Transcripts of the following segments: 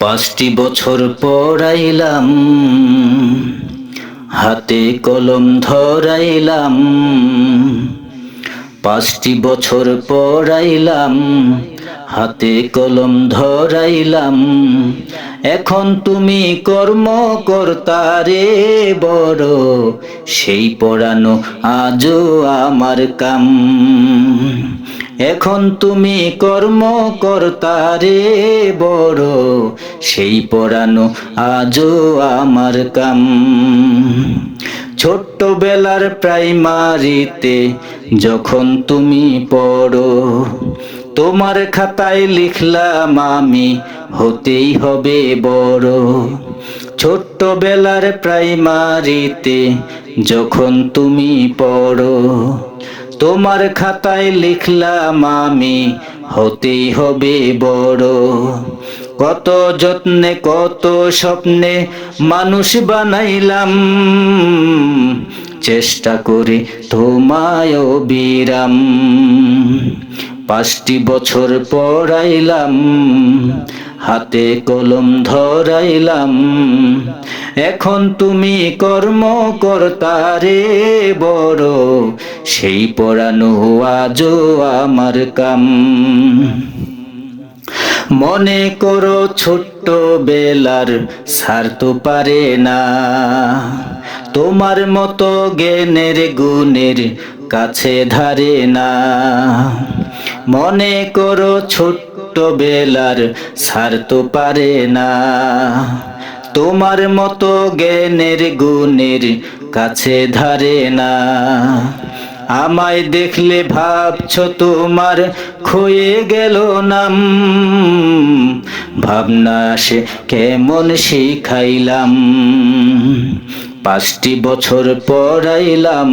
পাঁচটি বছর পড়াইলাম হাতে কলম ধরাইলাম পাঁচটি বছর পড়াইলাম হাতে কলম ধরাইলাম। এখন তুমি কর্ম কর্তারে বড়, সেই পড়ানো আজও আমার কাম। এখন তুমি কর্ম কর্তারে বড়, সেই পড়ানো আজও আমার কাম। ছোট্টবেলার প্রাইমারিতে যখন তুমি পড়ো তোমার খাতায় লিখলাম আমি, হতেই হবে বড়। ছোট্টবেলার প্রাইমারিতে যখন তুমি পড়ো, তোমার খাতায় লিখলাম আমি, হতেই হবে বড়। কত যত্নে, কত স্বপ্নে মানুষ বানাইলাম, চেষ্টা করে তোমায় বিরাম পাঁচটি বছর পড়াইলাম, হাতে কলম ধরাইলাম। এখন তুমি কর্ম কর্তারে বড়, সেই পড়ানো আজও আমার কাম। মনে করো ছোট্ট বেলার সার তো পারে না। তোমার মতো জ্ঞানের গুণের কাছে ধারে না। মনে করো ছোট্ট বেলার সার তো পারে না। তোমার মতো জ্ঞানের গুণের কাছে ধারে না। আমায় দেখলে ভাবছ তোমার ক্ষয়ে গেল নাম। ভাবনা আসে কেমন শিখাইলাম। পাঁচটি বছর পড়াইলাম,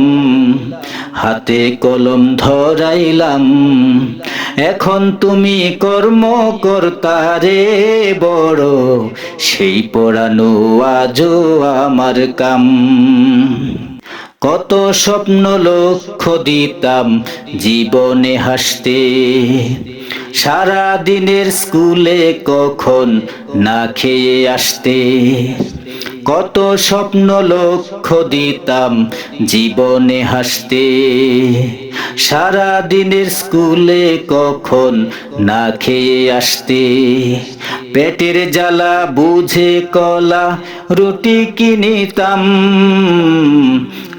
হাতে কলম ধরাইলাম। এখন তুমি কর্ম কর্তারে বড়, সেই পড়ানো আজও আমার কাম। কত স্বপ্ন লক্ষ্য দিতাম জীবনে হাসতে। সারা দিনের স্কুলে কখন না খেয়ে আসতে। কত স্বপ্ন লক্ষ্য দিতাম জীবনে হাসতে। সারা দিনের স্কুলে কখন না খেয়ে আসতে। পেটের জ্বালা, বুঝে কলা, রুটি কিনিতাম।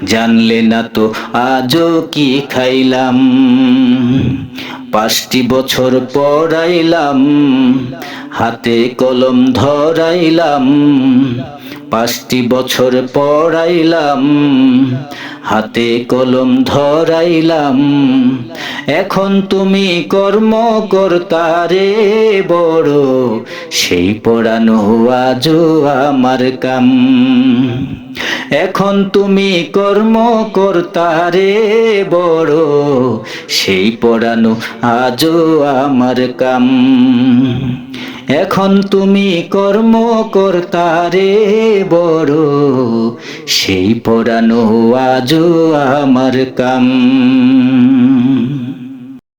জানলে না তো আজও কি খাইলাম। পাঁচটি বছর পড়াইলাম, হাতে কলম ধরাইলাম। পাঁচটি বছর পড়াইলাম, হাতে কলম ধরাইলাম। এখন তুমি কর্ম কর্তারে বড়, সেই পড়ানো আজও আমার কাম। এখন তুমি কর্ম কর্তারে বড়, সেই পড়ানো আজও আমার কাম। এখন তুমি কর্ম কর্তারে বড়, সেই পড়ানো আজও আমার কাম।